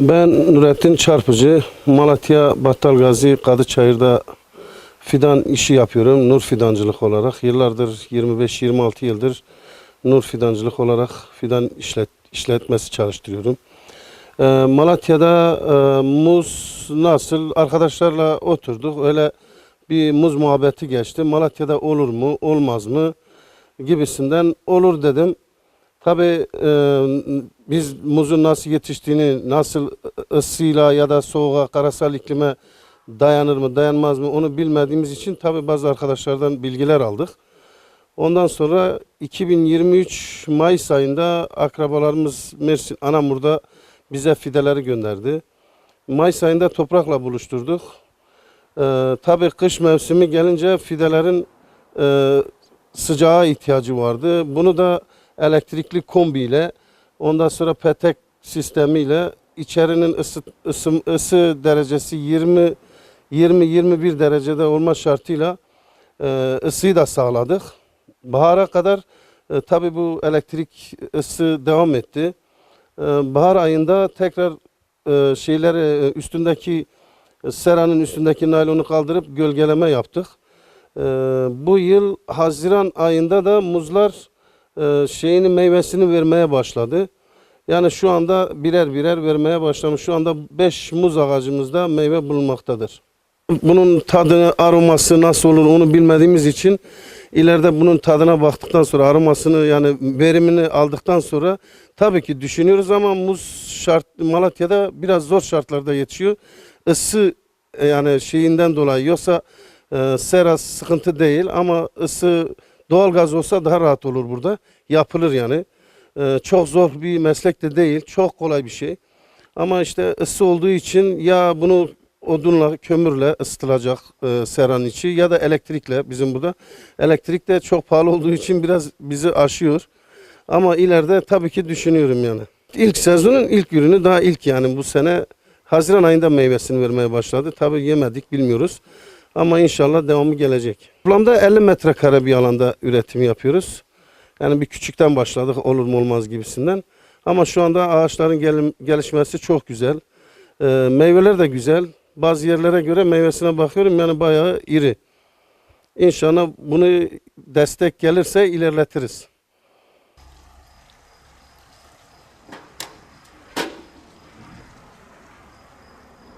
Ben Nurettin Çarpıcı, Malatya Battalgazi Kadıçayır'da fidan işi yapıyorum. Nur fidancılık olarak. Yıllardır 25-26 yıldır nur fidancılık olarak fidan işlet, işletmesi çalıştırıyorum. Ee, Malatya'da e, muz nasıl arkadaşlarla oturduk. Öyle bir muz muhabbeti geçti. Malatya'da olur mu, olmaz mı gibisinden olur dedim. Tabii e, biz muzun nasıl yetiştiğini, nasıl ısıyla ya da soğuğa, karasal iklime dayanır mı, dayanmaz mı onu bilmediğimiz için tabii bazı arkadaşlardan bilgiler aldık. Ondan sonra 2023 Mayıs ayında akrabalarımız Mersin Anamur'da bize fideleri gönderdi. Mayıs ayında toprakla buluşturduk. Ee, tabii kış mevsimi gelince fidelerin e, sıcağa ihtiyacı vardı. Bunu da elektrikli kombiyle ondan sonra petek sistemiyle içerinin ısı, ısı, ısı derecesi 20 20-21 derecede olma şartıyla e, ısıyı da sağladık. Bahara kadar e, tabii bu elektrik ısı devam etti. E, bahar ayında tekrar e, şeyleri e, üstündeki seranın üstündeki naylonu kaldırıp gölgeleme yaptık. E, bu yıl Haziran ayında da muzlar e, şeyini meyvesini vermeye başladı. Yani şu anda birer birer vermeye başlamış. Şu anda 5 muz ağacımızda meyve bulunmaktadır. Bunun tadını, aroması nasıl olur onu bilmediğimiz için ileride bunun tadına baktıktan sonra aromasını yani verimini aldıktan sonra tabii ki düşünüyoruz ama muz şart Malatya'da biraz zor şartlarda yetişiyor. Isı e, yani şeyinden dolayı yoksa e, sera sıkıntı değil ama ısı doğalgaz olsa daha rahat olur burada. Yapılır yani. E, çok zor bir meslek de değil. Çok kolay bir şey. Ama işte ısı olduğu için ya bunu odunla, kömürle ısıtılacak e, seranın içi ya da elektrikle bizim burada. Elektrik de çok pahalı olduğu için biraz bizi aşıyor. Ama ileride tabii ki düşünüyorum yani. İlk sezonun ilk ürünü daha ilk yani bu sene Haziran ayında meyvesini vermeye başladı. Tabii yemedik bilmiyoruz. Ama inşallah devamı gelecek. Toplamda 50 metrekare bir alanda üretim yapıyoruz. Yani bir küçükten başladık olur mu olmaz gibisinden. Ama şu anda ağaçların gel- gelişmesi çok güzel. Ee, meyveler de güzel. Bazı yerlere göre meyvesine bakıyorum yani bayağı iri. İnşallah bunu destek gelirse ilerletiriz.